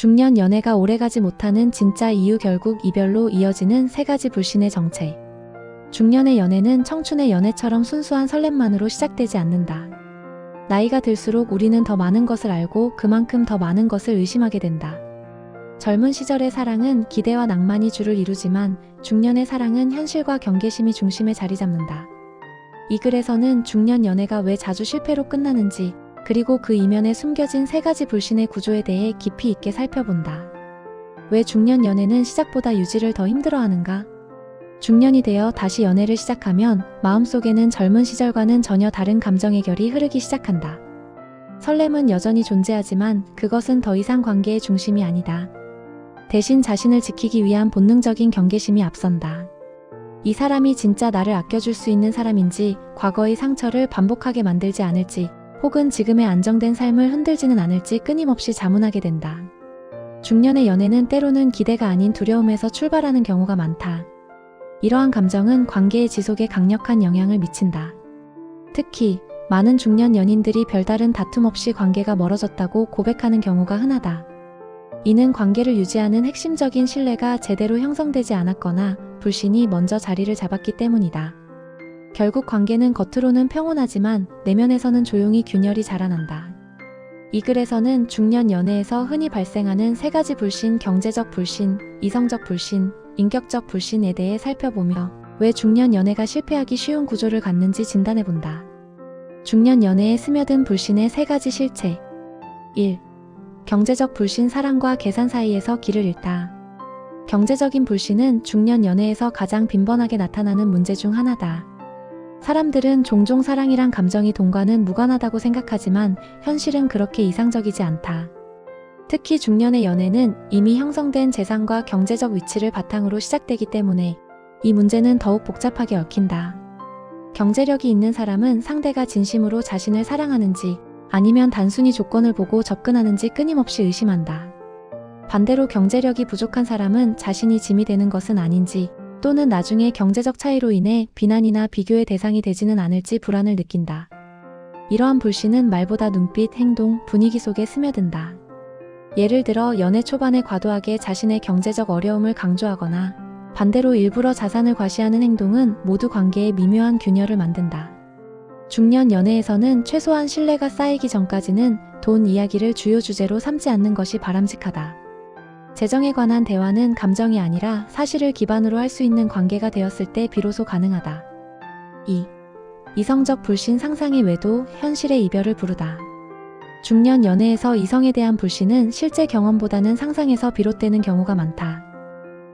중년 연애가 오래가지 못하는 진짜 이유 결국 이별로 이어지는 세 가지 불신의 정체. 중년의 연애는 청춘의 연애처럼 순수한 설렘만으로 시작되지 않는다. 나이가 들수록 우리는 더 많은 것을 알고 그만큼 더 많은 것을 의심하게 된다. 젊은 시절의 사랑은 기대와 낭만이 주를 이루지만 중년의 사랑은 현실과 경계심이 중심에 자리 잡는다. 이 글에서는 중년 연애가 왜 자주 실패로 끝나는지 그리고 그 이면에 숨겨진 세 가지 불신의 구조에 대해 깊이 있게 살펴본다. 왜 중년 연애는 시작보다 유지를 더 힘들어하는가? 중년이 되어 다시 연애를 시작하면 마음속에는 젊은 시절과는 전혀 다른 감정의 결이 흐르기 시작한다. 설렘은 여전히 존재하지만 그것은 더 이상 관계의 중심이 아니다. 대신 자신을 지키기 위한 본능적인 경계심이 앞선다. 이 사람이 진짜 나를 아껴줄 수 있는 사람인지, 과거의 상처를 반복하게 만들지 않을지, 혹은 지금의 안정된 삶을 흔들지는 않을지 끊임없이 자문하게 된다. 중년의 연애는 때로는 기대가 아닌 두려움에서 출발하는 경우가 많다. 이러한 감정은 관계의 지속에 강력한 영향을 미친다. 특히 많은 중년 연인들이 별다른 다툼 없이 관계가 멀어졌다고 고백하는 경우가 흔하다. 이는 관계를 유지하는 핵심적인 신뢰가 제대로 형성되지 않았거나 불신이 먼저 자리를 잡았기 때문이다. 결국 관계는 겉으로는 평온하지만 내면에서는 조용히 균열이 자라난다. 이 글에서는 중년 연애에서 흔히 발생하는 세 가지 불신, 경제적 불신, 이성적 불신, 인격적 불신에 대해 살펴보며 왜 중년 연애가 실패하기 쉬운 구조를 갖는지 진단해본다. 중년 연애에 스며든 불신의 세 가지 실체. 1. 경제적 불신 사랑과 계산 사이에서 길을 잃다. 경제적인 불신은 중년 연애에서 가장 빈번하게 나타나는 문제 중 하나다. 사람들은 종종 사랑이란 감정이 돈과는 무관하다고 생각하지만 현실은 그렇게 이상적이지 않다. 특히 중년의 연애는 이미 형성된 재산과 경제적 위치를 바탕으로 시작되기 때문에 이 문제는 더욱 복잡하게 얽힌다. 경제력이 있는 사람은 상대가 진심으로 자신을 사랑하는지 아니면 단순히 조건을 보고 접근하는지 끊임없이 의심한다. 반대로 경제력이 부족한 사람은 자신이 짐이 되는 것은 아닌지 또는 나중에 경제적 차이로 인해 비난이나 비교의 대상이 되지는 않을지 불안을 느낀다. 이러한 불신은 말보다 눈빛, 행동, 분위기 속에 스며든다. 예를 들어 연애 초반에 과도하게 자신의 경제적 어려움을 강조하거나 반대로 일부러 자산을 과시하는 행동은 모두 관계에 미묘한 균열을 만든다. 중년 연애에서는 최소한 신뢰가 쌓이기 전까지는 돈 이야기를 주요 주제로 삼지 않는 것이 바람직하다. 재정에 관한 대화는 감정이 아니라 사실을 기반으로 할 수 있는 관계가 되었을 때 비로소 가능하다. 2. 이성적 불신 상상의 외도, 현실의 이별을 부르다. 중년 연애에서 이성에 대한 불신은 실제 경험보다는 상상에서 비롯되는 경우가 많다.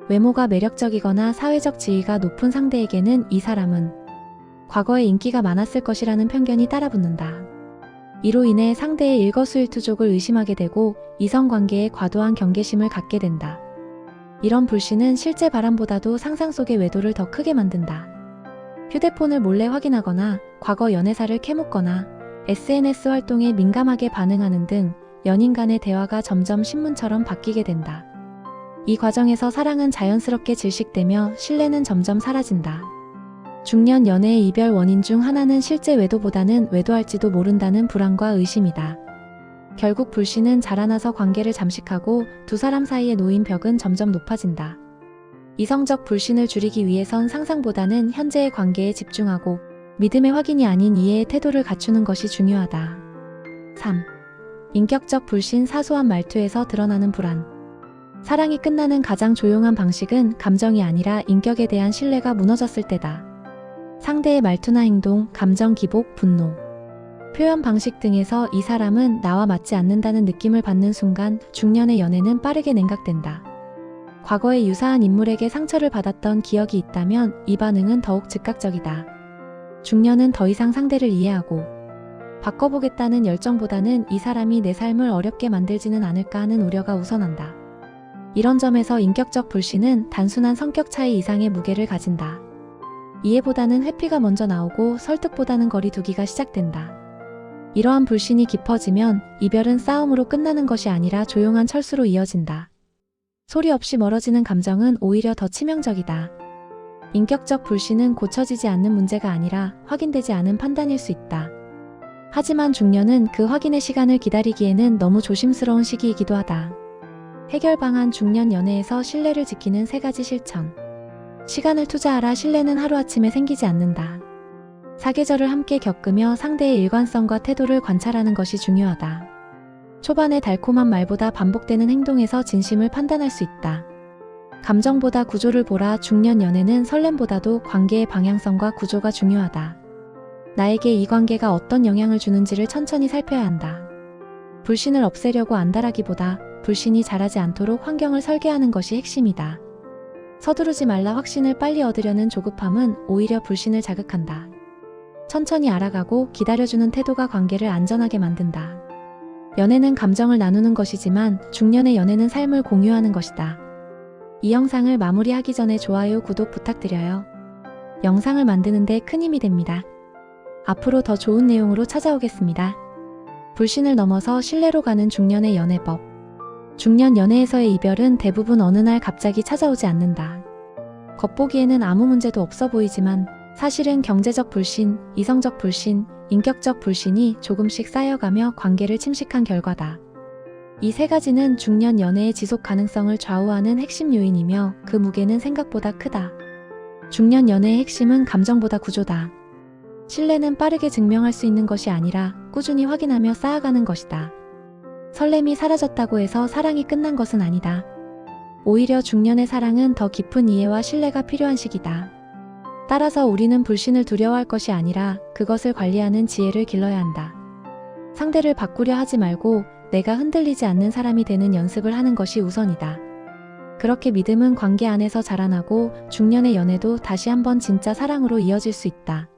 외모가 매력적이거나 사회적 지위가 높은 상대에게는 이 사람은 과거에 인기가 많았을 것이라는 편견이 따라붙는다. 이로 인해 상대의 일거수일투족을 의심하게 되고 이성관계에 과도한 경계심을 갖게 된다. 이런 불신은 실제 바람보다도 상상 속의 외도를 더 크게 만든다. 휴대폰을 몰래 확인하거나 과거 연애사를 캐묻거나 SNS 활동에 민감하게 반응하는 등 연인 간의 대화가 점점 신문처럼 바뀌게 된다. 이 과정에서 사랑은 자연스럽게 질식되며 신뢰는 점점 사라진다. 중년 연애의 이별 원인 중 하나는 실제 외도보다는 외도할지도 모른다는 불안과 의심이다. 결국 불신은 자라나서 관계를 잠식하고 두 사람 사이에 놓인 벽은 점점 높아진다. 이성적 불신을 줄이기 위해선 상상보다는 현재의 관계에 집중하고 믿음의 확인이 아닌 이해의 태도를 갖추는 것이 중요하다. 3. 인격적 불신 사소한 말투에서 드러나는 불안. 사랑이 끝나는 가장 조용한 방식은 감정이 아니라 인격에 대한 신뢰가 무너졌을 때다. 상대의 말투나 행동, 감정 기복, 분노, 표현 방식 등에서 이 사람은 나와 맞지 않는다는 느낌을 받는 순간 중년의 연애는 빠르게 냉각된다. 과거에 유사한 인물에게 상처를 받았던 기억이 있다면 이 반응은 더욱 즉각적이다. 중년은 더 이상 상대를 이해하고 바꿔보겠다는 열정보다는 이 사람이 내 삶을 어렵게 만들지는 않을까 하는 우려가 우선한다. 이런 점에서 인격적 불신은 단순한 성격 차이 이상의 무게를 가진다. 이해보다는 회피가 먼저 나오고 설득보다는 거리 두기가 시작된다. 이러한 불신이 깊어지면 이별은 싸움으로 끝나는 것이 아니라 조용한 철수로 이어진다. 소리 없이 멀어지는 감정은 오히려 더 치명적이다. 인격적 불신은 고쳐지지 않는 문제가 아니라 확인되지 않은 판단일 수 있다. 하지만 중년은 그 확인의 시간을 기다리기에는 너무 조심스러운 시기이기도 하다. 해결 방안 중년 연애에서 신뢰를 지키는 세 가지 실천. 시간을 투자하라 신뢰는 하루아침에 생기지 않는다. 사계절을 함께 겪으며 상대의 일관성과 태도를 관찰하는 것이 중요하다. 초반의 달콤한 말보다 반복되는 행동에서 진심을 판단할 수 있다. 감정보다 구조를 보라 중년 연애는 설렘보다도 관계의 방향성과 구조가 중요하다. 나에게 이 관계가 어떤 영향을 주는지를 천천히 살펴야 한다. 불신을 없애려고 안달하기보다 불신이 자라지 않도록 환경을 설계하는 것이 핵심이다. 서두르지 말라 확신을 빨리 얻으려는 조급함은 오히려 불신을 자극한다. 천천히 알아가고 기다려주는 태도가 관계를 안전하게 만든다. 연애는 감정을 나누는 것이지만 중년의 연애는 삶을 공유하는 것이다. 이 영상을 마무리하기 전에 좋아요, 구독 부탁드려요. 영상을 만드는데 큰 힘이 됩니다. 앞으로 더 좋은 내용으로 찾아오겠습니다. 불신을 넘어서 신뢰로 가는 중년의 연애법. 중년 연애에서의 이별은 대부분 어느 날 갑자기 찾아오지 않는다. 겉보기에는 아무 문제도 없어 보이지만 사실은 경제적 불신, 이성적 불신, 인격적 불신이 조금씩 쌓여가며 관계를 침식한 결과다. 이 세 가지는 중년 연애의 지속 가능성을 좌우하는 핵심 요인이며 그 무게는 생각보다 크다. 중년 연애의 핵심은 감정보다 구조다. 신뢰는 빠르게 증명할 수 있는 것이 아니라 꾸준히 확인하며 쌓아가는 것이다. 설렘이 사라졌다고 해서 사랑이 끝난 것은 아니다. 오히려 중년의 사랑은 더 깊은 이해와 신뢰가 필요한 시기다. 따라서 우리는 불신을 두려워할 것이 아니라 그것을 관리하는 지혜를 길러야 한다. 상대를 바꾸려 하지 말고 내가 흔들리지 않는 사람이 되는 연습을 하는 것이 우선이다. 그렇게 믿음은 관계 안에서 자라나고 중년의 연애도 다시 한번 진짜 사랑으로 이어질 수 있다.